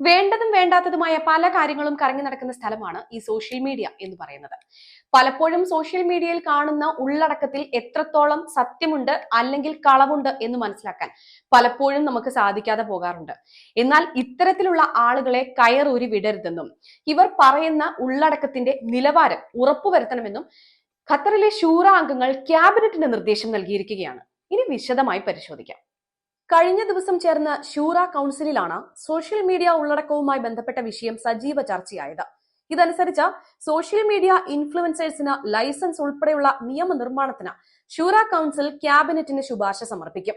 വേണ്ടതും വേണ്ടാത്തതുമായ പല കാര്യങ്ങളും കറങ്ങി നടക്കുന്ന സ്ഥലമാണ് ഈ സോഷ്യൽ മീഡിയ എന്ന് പറയുന്നത്. പലപ്പോഴും സോഷ്യൽ മീഡിയയിൽ കാണുന്ന ഉള്ളടക്കത്തിൽ എത്രത്തോളം സത്യമുണ്ട് അല്ലെങ്കിൽ കളവുണ്ട് എന്ന് മനസ്സിലാക്കാൻ പലപ്പോഴും നമുക്ക് സാധിക്കാതെ പോകാറുണ്ട്. എന്നാൽ ഇത്തരത്തിലുള്ള ആളുകളെ കയറൂരി വിടരുതെന്നും ഇവർ പറയുന്ന ഉള്ളടക്കത്തിന്റെ നിലവാരം ഉറപ്പുവരുത്തണമെന്നും ഖത്തറിലെ ശൂറ അംഗങ്ങൾ ക്യാബിനറ്റിന് നിർദ്ദേശം നൽകിയിരിക്കുകയാണ്. ഇനി വിശദമായി പരിശോധിക്കാം. കഴിഞ്ഞ ദിവസം ചേർന്ന ഷൂറ കൗൺസിലിലാണ് സോഷ്യൽ മീഡിയ ഉള്ളടക്കവുമായി ബന്ധപ്പെട്ട വിഷയം സജീവ ചർച്ചയായത്. ഇതനുസരിച്ച് സോഷ്യൽ മീഡിയ ഇൻഫ്ലുവൻസേഴ്സിന് ലൈസൻസ് ഉൾപ്പെടെയുള്ള നിയമനിർമ്മാണത്തിന് ഷൂറ കൗൺസിൽ ക്യാബിനറ്റിന് ശുപാർശ സമർപ്പിക്കും.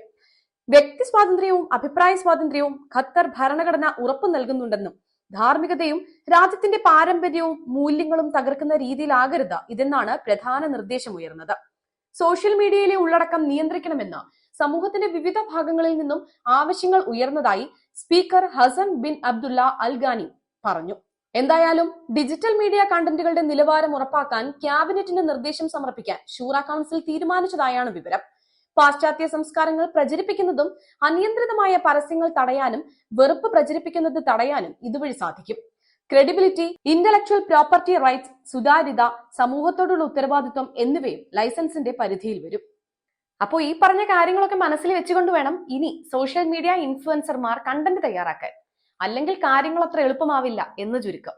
വ്യക്തി സ്വാതന്ത്ര്യവും അഭിപ്രായ സ്വാതന്ത്ര്യവും ഖത്തർ ഭരണഘടന ഉറപ്പു നൽകുന്നുണ്ടെന്നും ധാർമ്മികതയും രാജ്യത്തിന്റെ പാരമ്പര്യവും മൂല്യങ്ങളും തകർക്കുന്ന രീതിയിലാകരുത് ഇതെന്നാണ് പ്രധാന നിർദ്ദേശം ഉയർന്നത് സോഷ്യൽ മീഡിയയിലെ ഉള്ളടക്കം നിയന്ത്രിക്കണമെന്ന് സമൂഹത്തിന്റെ വിവിധ ഭാഗങ്ങളിൽ നിന്നും ആവശ്യങ്ങൾ ഉയർന്നതായി speaker Hasan bin Abdullah Alghani പറഞ്ഞു. എന്തായാലും ഡിജിറ്റൽ മീഡിയ കണ്ടന്റുകളുടെ നിലവാരം ഉറപ്പാക്കാൻ ക്യാബിനറ്റിന് നിർദ്ദേശം സമർപ്പിക്കാൻ ഷൂറ കൗൺസിൽ തീരുമാനിച്ചതായാണ് വിവരം. പാശ്ചാത്യ സംസ്കാരങ്ങൾ പ്രചരിപ്പിക്കുന്നതും അനിയന്ത്രിതമായ പരസ്യങ്ങൾ തടയാനും വെറുപ്പ് പ്രചരിപ്പിക്കുന്നത് തടയാനും ഇതുവഴി സാധിക്കും. ക്രെഡിബിലിറ്റി ഇന്റലക്ച്വൽ പ്രോപ്പർട്ടി റൈറ്റ്സ് സുതാര്യത സമൂഹത്തോടുള്ള ഉത്തരവാദിത്വം എന്നിവയും ലൈസൻസിന്റെ പരിധിയിൽ വരും. അപ്പോൾ ഈ പറഞ്ഞ കാര്യങ്ങളൊക്കെ മനസ്സിൽ വെച്ചുകൊണ്ട് വേണം ഇനി സോഷ്യൽ മീഡിയ ഇൻഫ്ലുവൻസർമാർ കണ്ടന്റ് തയ്യാറാക്കാൻ. അല്ലെങ്കിൽ കാര്യങ്ങൾ അത്ര എളുപ്പമാവില്ല എന്ന് ചുരുക്കം.